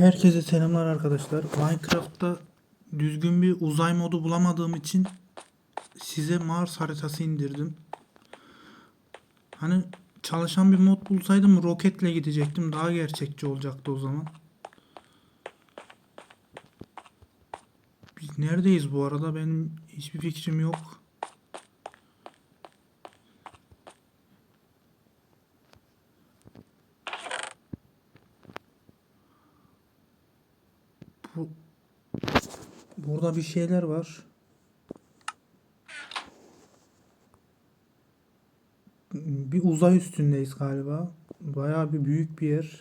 Herkese selamlar arkadaşlar. Minecraft'ta düzgün bir uzay modu bulamadığım için size Mars haritası indirdim. Hani çalışan bir mod bulsaydım roketle gidecektim. Daha gerçekçi olacaktı o zaman. Biz neredeyiz bu arada? Benim hiçbir fikrim yok. Bu Burada bir şeyler var. Bir uzay üstündeyiz galiba. Bayağı bir büyük bir yer.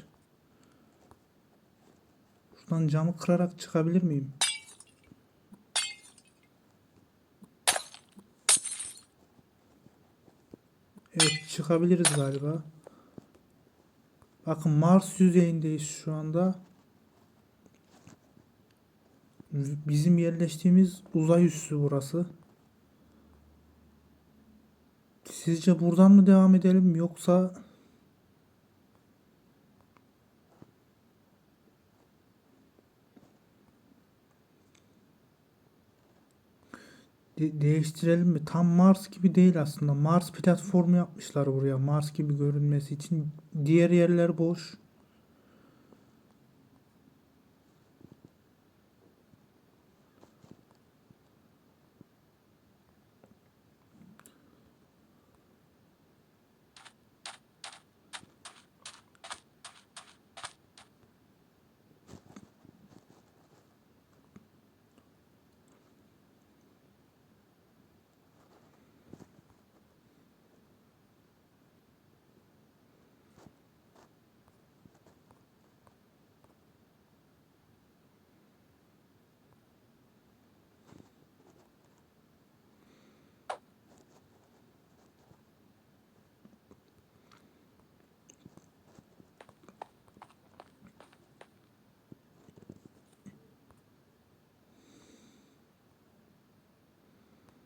Şuradan camı kırarak çıkabilir miyim? Evet çıkabiliriz galiba. Bakın Mars yüzeyindeyiz şu anda. Bizim yerleştiğimiz uzay üssü burası. Sizce buradan mı devam edelim yoksa de- değiştirelim mi? Tam Mars gibi değil aslında. Mars platformu yapmışlar buraya. Mars gibi görünmesi için. Diğer yerler boş.